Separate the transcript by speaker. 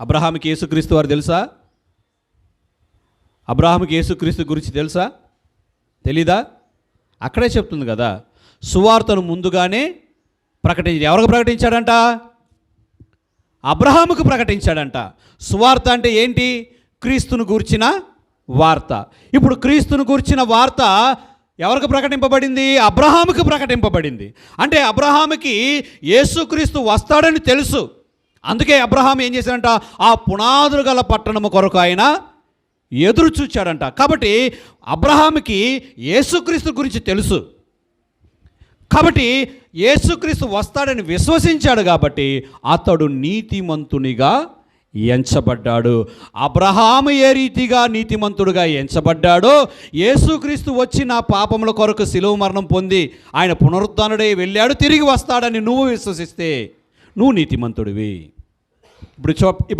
Speaker 1: అబ్రహాంకి యేసుక్రీస్తు వారు తెలుసా? అబ్రహాంకి యేసుక్రీస్తు గురించి తెలుసా? తెలీదా? అక్కడే చెప్తుంది కదా సువార్తను ముందుగానే ప్రకటించి ఎవరికి ప్రకటించాడంట? అబ్రహాముకు ప్రకటించాడంట. సువార్త అంటే ఏంటి? క్రీస్తును గూర్చిన వార్త. ఇప్పుడు క్రీస్తును గూర్చిన వార్త ఎవరికి ప్రకటింపబడింది? అబ్రహాముకు ప్రకటింపబడింది. అంటే అబ్రహాముకి యేసుక్రీస్తు వస్తాడని తెలుసు. అందుకే అబ్రహాం ఏం చేశాడంట? ఆ పునాదులు గల పట్టణము కొరకు ఆయన ఎదురు చూచాడంట. కాబట్టి అబ్రహాంకి యేసుక్రీస్తు గురించి తెలుసు. కాబట్టి యేసుక్రీస్తు వస్తాడని విశ్వసించాడు కాబట్టి అతడు నీతిమంతునిగా ఎంచబడ్డాడు. అబ్రహాము ఏ రీతిగా నీతిమంతుడుగా ఎంచబడ్డాడో యేసుక్రీస్తు వచ్చి నా పాపముల కొరకు శిలువ మరణం పొంది ఆయన పునరుద్ధానుడై వెళ్ళాడు తిరిగి వస్తాడని నువ్వు విశ్వసిస్తే నువ్వు నీతిమంతుడివి. ఇప్పుడు చో ఇప్పుడు